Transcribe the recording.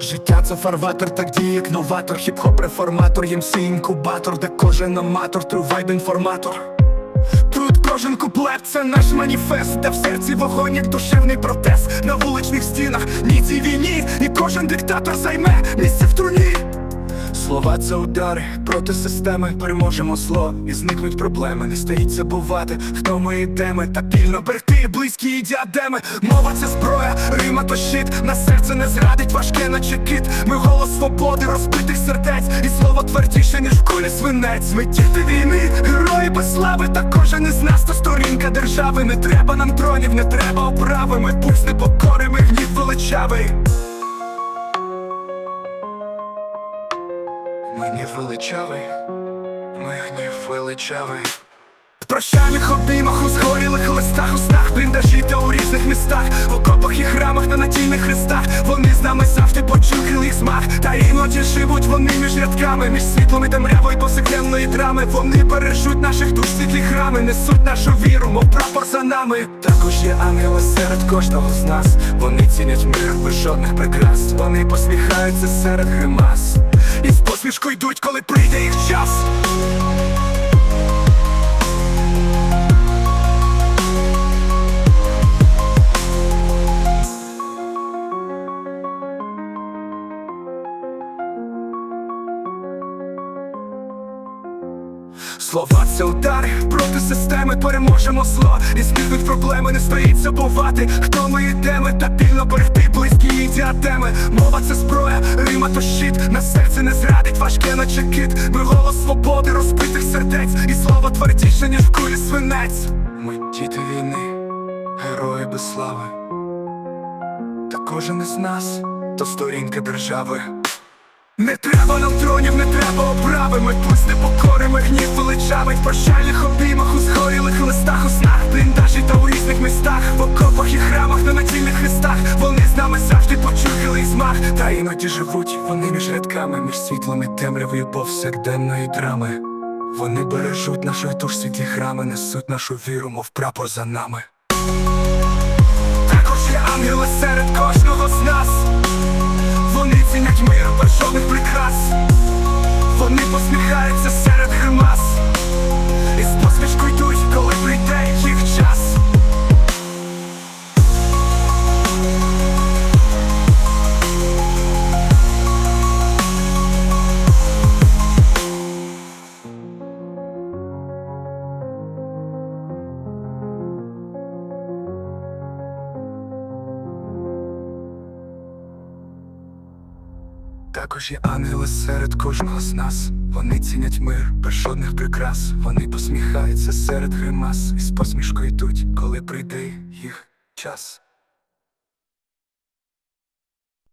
Життя це фарватер, так діє новатор, хіп-хоп реформатор, ємсі інкубатор, де кожен аматор, трувайб інформатор. Тут кожен куплет це наш маніфест, де в серці вогонь, як душевний протест На вуличних стінах ні цій війні, і кожен диктатор займе місце в труні. Слова це удари проти системи, переможемо зло і зникнуть проблеми. Не стоїть забувати, хто ми йдемо, та пільно берегти близькі і діадеми. Мова це зброя, рима то щит, на серце не зрадить, важке наче кит. Ми голос свободи, розбитих сердець, і слово твердіше, ніж в кулі свинець. Ми діти війни, герої без слави, та кожен із нас то сторінка держави. Не треба нам тронів, не треба оправи. Ми пульс непокори, ми гнів величавий. Величавий, ми гнів величавий. Прощальних обіймах у згорілих листах, у снах, бліндажі та у різних містах, в окопах і храмах на надійних хрестах. Вони з нами завжди почули їх смак. Та іноді живуть вони між рядками, між світлом і темрявою повсякденної драми. Вони бережуть наших душ світлі храми, несуть нашу віру, мов прапор за нами. Також є ангели серед кожного з нас. Вони цінять мир без жодних прикрас. Вони посміхаються серед гримас. І з посмішкою йдуть, коли прийде їх час. Слова це удари проти системи, переможемо зло. І зникнуть проблеми, не стоїть забувати Хто ми йдемо, та пільно берегти близькі і діадеми Мова це зброя, рима то щит На серце не зрадить, важке наче кит. Ми голос свободи, розбитих сердець. І слово твердіше, ніж в кулі свинець. Ми діти війни, герої без слави. Та кожен із нас то сторінка держави. Не треба нам тронів, не треба оправи Ми пусть непокори, ми гнів величавий прощальних обіймах, почухали Та іноді живуть вони між рядками Між світлом і темрявою повсякденної драми. Вони бережуть нашу душ світлі храми Несуть нашу віру, мов прапор за нами. Також є ангели серед кожного з нас. Вони цінять мир без прикрас. Вони посміхаються серед гримас Також є ангели серед кожного з нас. Вони цінять мир без жодних прикрас. Вони посміхаються серед гримас І з посмішкою йдуть, коли прийде їх час.